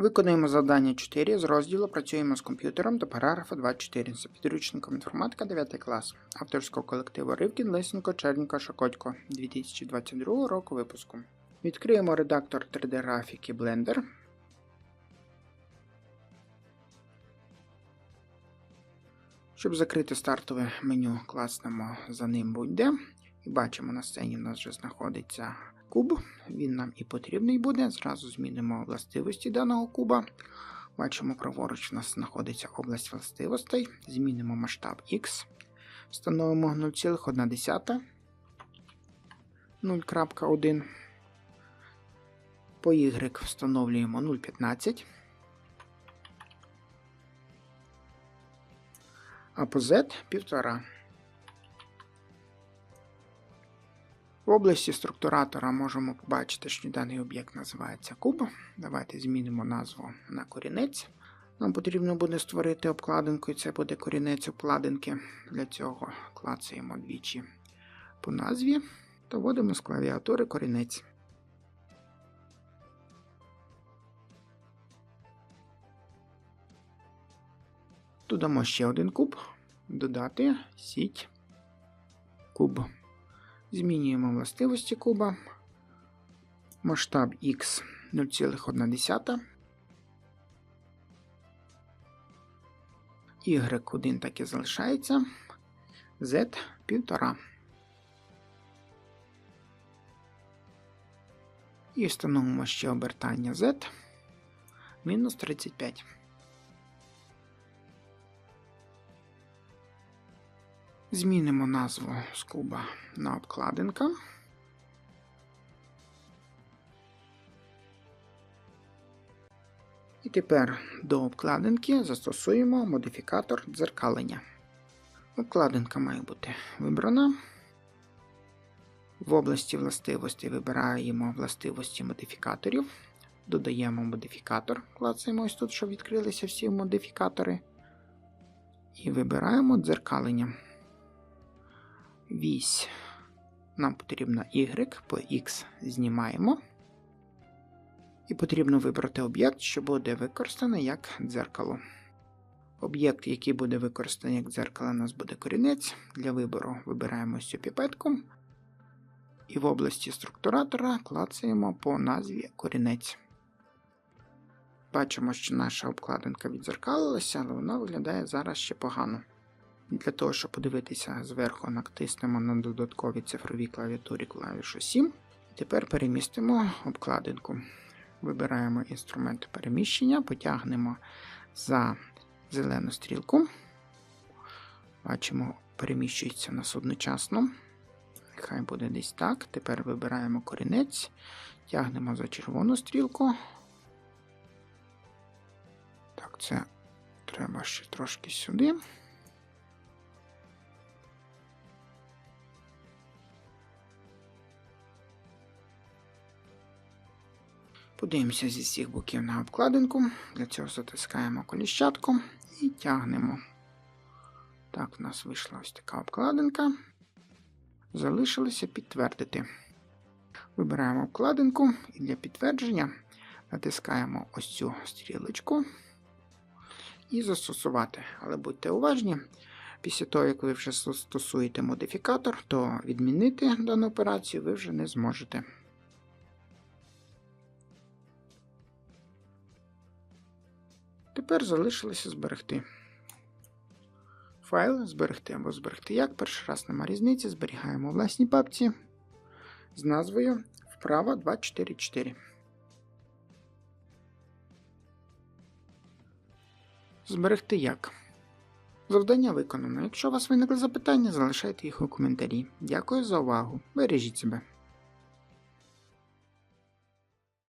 Виконуємо завдання 4 з розділу Працюємо з комп'ютером до параграфа 24 за підручником інформатика 9 клас авторського колективу Ривкін, Лисенко, Черніко, Шакотько 2022 року випуску. Відкриємо редактор 3D графіки Blender. Щоб закрити стартове меню, класнемо за ним будь-де. І бачимо, на сцені в нас вже знаходиться куб. Він нам і потрібний буде. Зразу змінимо властивості даного куба. Бачимо, праворуч у нас знаходиться область властивостей. Змінимо масштаб X. Встановимо 0,1. 0.1. По Y встановлюємо 0,15. А по Z 1,5. В області структуратора можемо побачити, що даний об'єкт називається куб. Давайте змінимо назву на корінець. Нам потрібно буде створити обкладинку, і це буде корінець обкладинки. Для цього клацаємо двічі по назві та вводимо з клавіатури корінець. Додамо ще один куб, додати сіть куб. Змінюємо властивості куба. Масштаб X 0,1. Y1 так і залишається. Z 1,5. І встановимо ще обертання Z мінус 35. Змінимо назву з куба на обкладинка. І тепер до обкладинки застосуємо модифікатор дзеркалення. Обкладинка має бути вибрана. В області властивості вибираємо властивості модифікаторів. Додаємо модифікатор, клацаємо ось тут, щоб відкрилися всі модифікатори. І вибираємо дзеркалення вісь. Нам потрібно Y по X знімаємо. І потрібно вибрати об'єкт, що буде використаний як дзеркало. Об'єкт, який буде використаний як дзеркало, у нас буде корінець. Для вибору вибираємо цю піпетку. І в області структуратора клацаємо по назві корінець. Бачимо, що наша обкладинка відзеркалилася, але вона виглядає зараз ще погано. Для того, щоб подивитися зверху, натиснемо на додатковій цифровій клавіатурі клавішу 7. І тепер перемістимо обкладинку. Вибираємо інструмент переміщення, потягнемо за зелену стрілку. Бачимо, переміщується нас одночасно. Хай буде десь так. Тепер вибираємо корінець, тягнемо за червону стрілку. Так, це треба ще трошки сюди. Подивимося зі всіх боків на обкладинку. Для цього затискаємо коліщатку і тягнемо. Так, в нас вийшла ось така обкладинка. Залишилося підтвердити. Вибираємо обкладинку і для підтвердження натискаємо ось цю стрілочку і застосувати. Але будьте уважні, після того, як ви вже застосуєте модифікатор, то відмінити дану операцію ви вже не зможете. Тепер залишилося зберегти. Файл зберегти або зберегти як. Перший раз нема різниці. Зберігаємо у власній папці з назвою вправа 244. Зберегти як. Завдання виконано. Якщо у вас виникли запитання, залишайте їх у коментарі. Дякую за увагу. Бережіть себе.